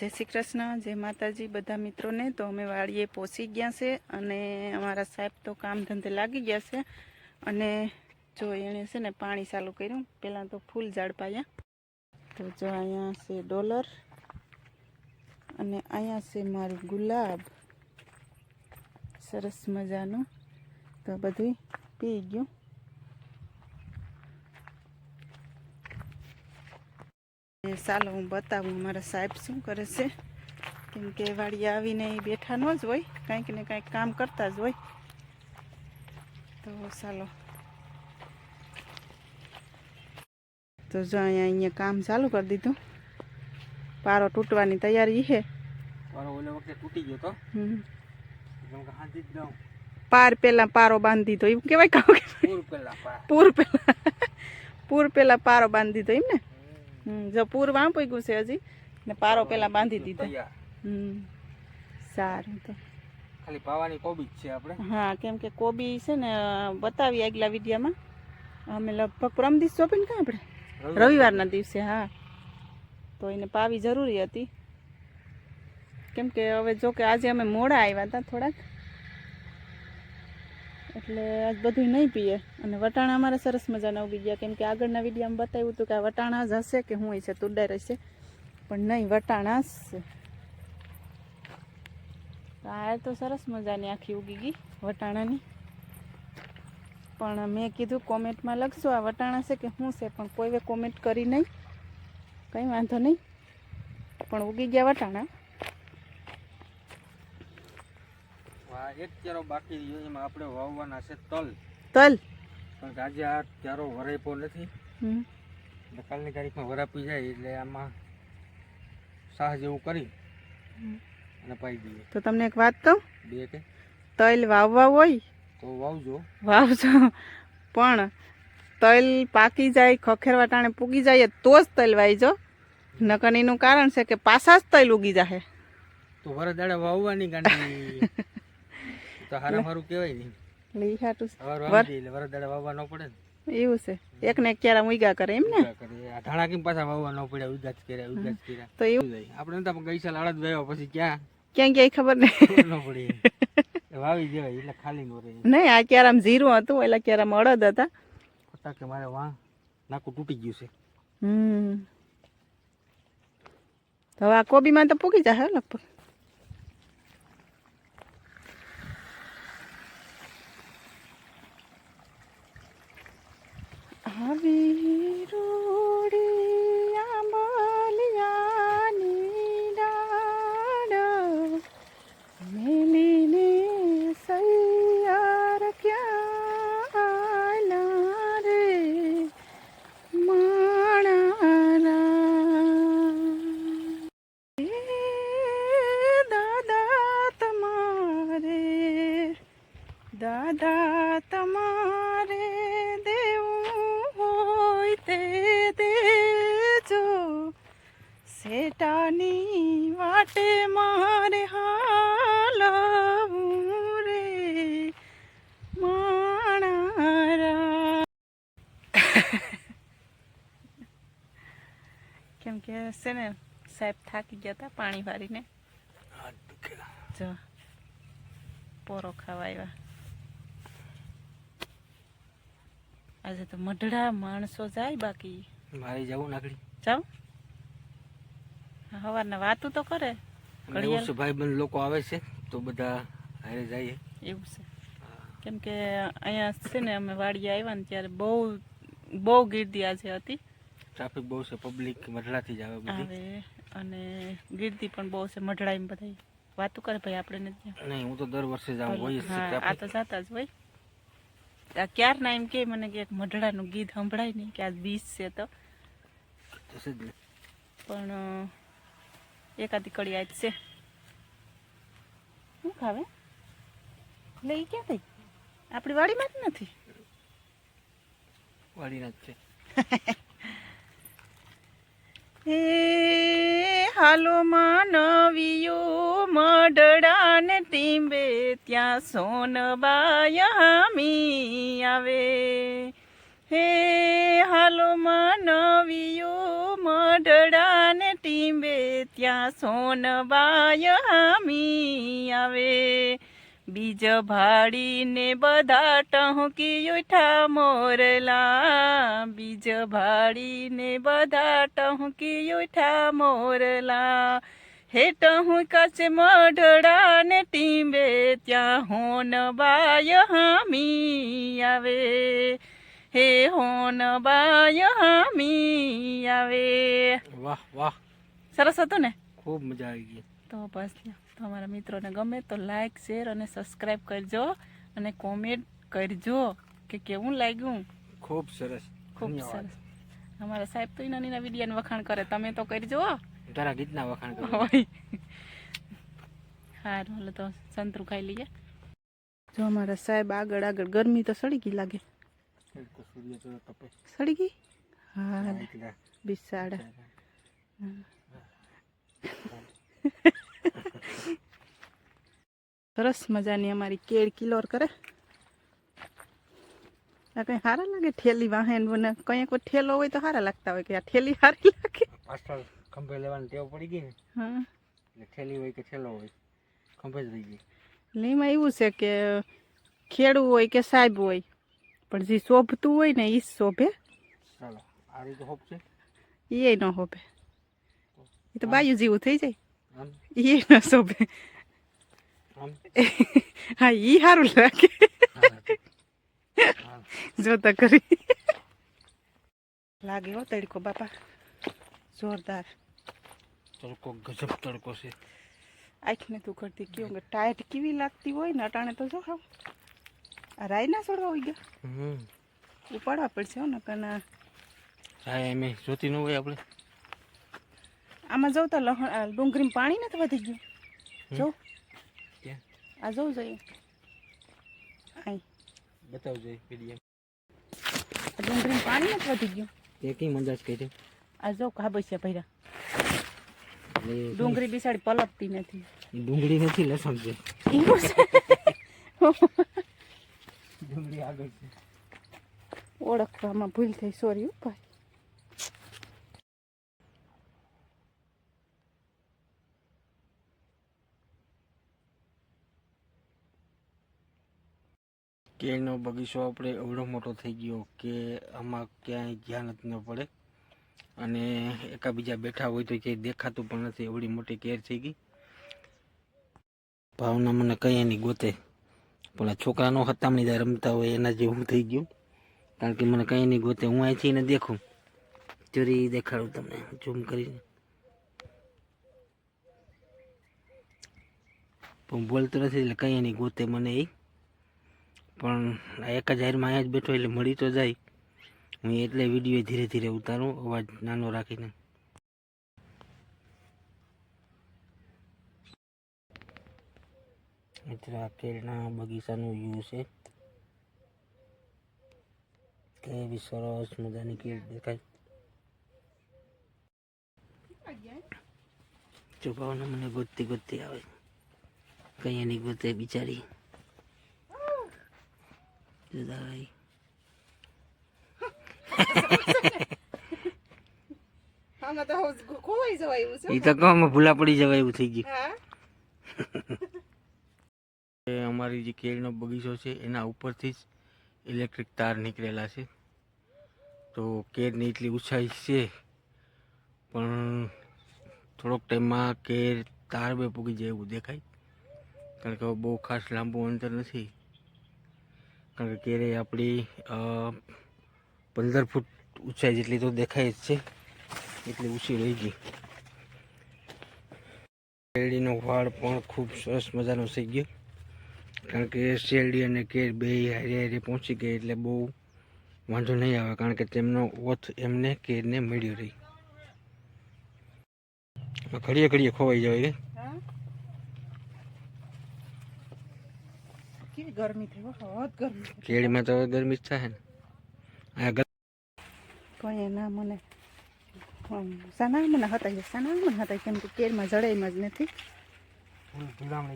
જય શ્રી કૃષ્ણ, જય માતાજી બધા મિત્રોને. તો અમે વાડીએ પહોંચી ગયા છે અને અમારા સાહેબ તો કામ ધંધે લાગી ગયા છે. અને જો એણે છે ને પાણી ચાલુ કર્યું પહેલાં તો ફૂલ ઝાડ પાયા. તો જો અહીંયા છે ડોલર અને અહીંયા છે મારું ગુલાબ. સરસ મજાનું. તો બધું પી ગયું. ચાલો હું બતાવું મારા સાહેબ શું કરે છે? કેમ કે વાડી આવીને એ બેઠા ન જ હોય કાંઈક ને કાંઈક કામ કરતા જ હોય. તો ચાલો. તો જો અહીંયા અહીંયા કામ ચાલુ કરી દીધું. પારો તૂટવાની તૈયારી છે. મારો ઓલે વખતે તૂટી ગયો તો? હમ. કેમ પાર પેલા પારો બાંધી દીધો એમ કેવાય પૂર પેલા પૂર પેલા. પૂર પેલા પારો બાંધી દીધો એમ ને? જો પૂર વાં પૂગ્યું છે હજી. ને પારો પેલા બાંધી દીધો. હમ સારું તો. ખાલી પાવાની કોબી જ છે આપણે. હા કેમ કે કોબી છે ને બતાવી આગલા વિડીયામાં. અમે લગભગ પરમ દિવસ શોપિંગ કાં આપણે? રવિવારના દિવસે હા. તો એને પાવી જરૂરી હતી. કેમ કે હવે જો કે આજે અમે મોડા આવ્યા હતા થોડાક. એટલે આજ બધું નહીં પીએ. અને વટાણા અમારે સરસ મજાના ઉગી ગયા. કેમ કે આગળના વિડીયામાં બતાવ્યું હતું કે આ વટાણા જ હશે કે હું છે તુડાઈ રહેશે પણ નહીં, વટાણા જ છે. આ તો સરસ મજાની આખી ઉગી ગઈ વટાણાની. પણ મેં કીધું કોમેન્ટમાં લખશો આ વટાણા છે કે શું છે, પણ કોઈએ કોમેન્ટ કરી નહીં. કંઈ વાંધો નહીં. પણ ઉગી ગયા વટાણા. આ એક ચારો બાકી રહ્યો એમાં આપણે વાવવાના છે તલ. તલ? પણ આજે આ ચારો વરાયપો નથી. કાલની તારીખમાં વરાપી જાય એટલે આમાં સાહ જેવું કરી અને પાઈ દઈએ. તો તમને એક વાત કહું? બે કે? તલ વાવવા હોય? તો વાવજો. વાવજો. પણ તલ પાકી જાય ખખેરવા ટાણે પૂગી જાય તો જ તલ વાવજો નકર એનું કારણ છે કે પાછા જ તલ ઉગી જાય તો વરદાડે વાવવાની ગાંડી. તો હારા મારું કહેવાય નહીં. લઈ હાટું સવાર વાવી એટલે વરદાડે વાવવા ન પડે ને. એવું છે. એક ને ક્યારે ઉગા કરે એમ ને? આ ધાણા કેમ પાછા વાવવા ન પડ્યા? ઉગા જ કર્યા ઉગા જ કર્યા. તો એવું. આપણે તો ગઈ સાલ અડદ વાવ્યા પછી ક્યાં? ક્યાં ક્યાંય ખબર નહીં. ન પડી વાવી દેવાય એટલે ખાલી ન રહે નહીં આ ક્યારામ જીરું હતું એટલે ક્યારામ અડદ હતા. ખોટા કે મારે વાં નાકું તૂટી ગયું છે. હમ. તો હવે આ કોબીમાં તો પૂગી જાય લગભગ. આવી રૂડી આંબાલિયાની ડાળ મેલીને સૈયાર ક્યાં રે માણારા એ દાદા તમારે દાદા તમારે દેવું તે દેજો સેટાની વાટે મારે હાલવું રે માણારા કેમ કે છે ને સાહેબ થાકી ગયા હતા પાણી વારીને જો પોરો ખાવા આવ્યા આજે તો મઢડા માણસો જાય બાકી. મારે જવું નાગડી જાઉં? સવારના વાતું તો કરે. એવું ભાઈ બંધ લોકો આવે છે તો બધા હારે જઈએ એવું છે. કેમ કે અહીંયા છે ને અમે વાડીએ આવ્યા ને ત્યારે બહુ બહુ ગીર્દી આજે હતી. ટ્રાફિક બહુ છે પબ્લિક મઢડાથી જ આવે બધી. અને ગીર્દી પણ બહુ છે મઢડાઈ બધા વાતું કરે ભાઈ આપણે નથી નહીં હું તો દર વર્ષે જાઉં હોય છે આ તો જાતા જ હોય. ક્યારના એમ કે મને કે મઢડાનું ગીત સંભળાય નહીં કે આ બીજ છે તો. પણ એકાદી કડી આજ છે. શું ખાવે? એટલે એ ક્યાં થઈ? આપણી વાડીમાં જ નથી. વાડીના જ છે. હે હાલો માનવીયો મઢડાને ટીંબે, ત્યાં સોનબાય હામી આવે. હે હાલો માનવીયું મઢડાને ટીંબે, ત્યાં સોનબાય હામી આવે. બીજ ભાડીને બધા ટહુકી ઉઠા મોરલા બીજ ભાડીને બધા ટહુકી ઉઠા મોરલા હે ટહું કચ મઢડા ને ટીંબે ત્યાં હોન બાય હામી આવે હે હોન બાય હામી આવે વાહ વાહ સરસ હતું ને ખૂબ મજા આવી ગઈ તો બસ લ્યો. તો અમારા મિત્રોને ગમે તો લાઈક શેર અને સબસ્ક્રાઈબ કરજો અને કોમેન્ટ કરજો કે કેવું લાગ્યું? ખૂબ સરસ. ખૂબ સરસ. અમારા સાહેબ તો એના નીના વિડિયાને વખાણ કરે. તમે તો કરજો તારા ગીતના વખાણ કરો. સારું હાલો તો સંતરું ખાઈ લઈએ. જો અમારા સાહેબ આગળ આગળ ગરમી તો સડી ગઈ લાગે. સડી ગઈ? હા. એટલે. બિસાડા. સરસ મજાની અમારી કેળ કિલોર કરે. આ કઈ સારા લાગે ઠેલી વાહન બને કઈ કોઈ ઠેલો હોય તો સારા લાગતા હોય કે આ ઠેલી સારી લાગે. પાછળ ખંભે લેવાની ટેવ પડી ગઈ ને હા. એટલે થેલી હોય કે ઠેલો હોય ખંભે જ રહી ગઈ. એટલે એમાં એવું છે કે ખેડૂ હોય કે સાહેબ હોય પણ જે શોભતું હોય ને એ જ શોભે. ચાલો આ રીતે હોપ છે એ ન શોભે એ તો બાયું જેવું થઈ જાય. એ ન શોભે. હા એ સારું લાગે જોતા કરી લાગે હો તડકો બાપા જોરદાર તડકો ગજબ તડકો છે આંખને તું કરતી કેવું કે ટાઈટ કેવી લાગતી હોય ને અટાણે તો જો ખાવ આ રાઈ ના છોડવા હોય ગયા હમ ઉપાડવા પડશે હો ને કના રાય એમ જોતી ન હોય આપણે આમાં જવું તો લહણ આ ડુંગળીમાં પાણી નથી વધી ગયું જો આ જોવું જોઈએ. આઈ. બતાવજો પીડીએમ. આ ડુંગળીમાં પાણી નથી વધી ગયું. એ કઈ મંદાજ કહી દે આ જો કાબસિયા ભર્યા. ડુંગળી બિસાડી પલપતી નથી. ડુંગળી નથી લસણ છે? ડુંગળી આગળ છે. ઓળખવામાં ભૂલ થઈ સોરી હો કેળનો બગીચો આપણે એવડો મોટો થઈ ગયો કે આમાં ક્યાંય ધ્યાન જ ન પડે. અને એકાબીજા બેઠા હોય તો ક્યાંય દેખાતું પણ નથી, એવડી મોટી કેર થઈ ગઈ. ભાવના મને કંઈ એની ગોતે. પણ છોકરાનો હતામણી જાય રમતા હોય એના જેવું થઈ ગયું. કારણ કે મને કંઈ નહીં ગોતે, હું અહીંથી એને દેખું. ચોરી દેખાડું તમને, ઝૂમ કરીને. પણ બોલતો નથી એટલે કંઈ નહીં ગોતે મને એ પણ એક જ હારમાં અહીંયા જ બેઠો એટલે મળી તો જાય. હું એટલે વીડિયો ધીરે ધીરે ઉતારું, અવાજ નાનો રાખીને. મિત્ર, આ કેળના બગીચાનું વ્યૂ છે. કેવી સરસ મજાની કેળ દેખાય. ચોપાવને મને ગોતતી ગોતતી આવે. કઈ એની ગોતે બિચારી. જુદા ભાઈ આમાં તો ખોવાઈ એ તો કહો ભૂલા પડી જવાય એવું થઈ ગયું. હા? અમારી જે કેળનો બગીચો છે એના ઉપરથી જ ઇલેક્ટ્રિક તાર નીકળેલા છે. તો કેરની એટલી ઊંચાઈ છે પણ થોડોક ટાઈમમાં કેર તાર બે પૂગી જાય એવું દેખાય. કારણ કે બહુ ખાસ લાંબુ અંતર નથી. કારણ કે કેરે આપણી પંદર ફૂટ ઊંચાઈ જેટલી તો દેખાય જ છે. એટલી ઊંચી રહી ગઈ. શેરડીનો વાળ પણ ખૂબ સરસ મજાનો થઈ ગયો. કારણ કે શેરડી અને કેર બે હારે હારે પહોંચી ગઈ એટલે બહુ વાંધો નહીં આવે, કારણ કે તેમનો ઓથ એમને કેરને મળ્યો રહી ઘડીએ ઘડીએ ખોવાઈ જાય રે હા કેવી ગરમી થઈ હો હદ ગરમી. કેળીમાં તો ગરમી જ થાય ને. આ કોઈ ના મને સાના મને હતા સાના મને હતા કેમ કે કેળમાં જડાઈમાં જ નથી.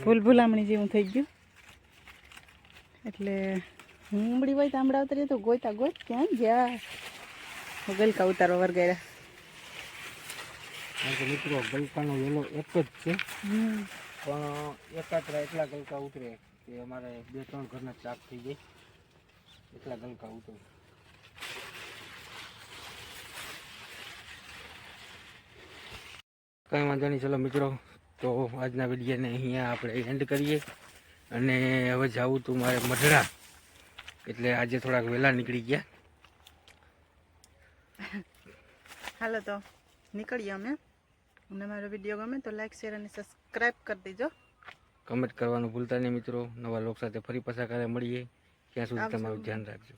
ફૂલ ભૂલામણી જેવું. થઈ ગયું. એટલે હુંબડી હોય તાંબડા ઉતરીએ તો ગોતા ગોત ક્યાં ગયા ગલકા ઉતારો વર્ગેરા કારણ કે મિત્રો ગલકાનો વેલો એક જ છે. પણ એકાત્રા એટલા ગલકા ઉતરે. કે અમારે બે ત્રણ ઘરના ચાક થઈ જાય. એટલા ગલકા ઉતરે. કાંઈ વાંધો નહીં, ચલો મિત્રો. તો આજના વિડીયોને અહીંયા આપણે એન્ડ કરીએ. અને હવે જાવું તું મારે મઢડા. એટલે આજે થોડાક વહેલા નીકળી ગયા. હાલો તો, નીકળીએ અમે. અને મારો વીડિયો ગમે તો લાઈક શેર અને સબસ્ક્રાઈબ કરી દેજો. કમેન્ટ કરવાનું ભૂલતા નહીં મિત્રો. નવા લોક સાથે ફરી પાછા કાલે મળીએ. ત્યાં સુધી તમારું ધ્યાન રાખજો.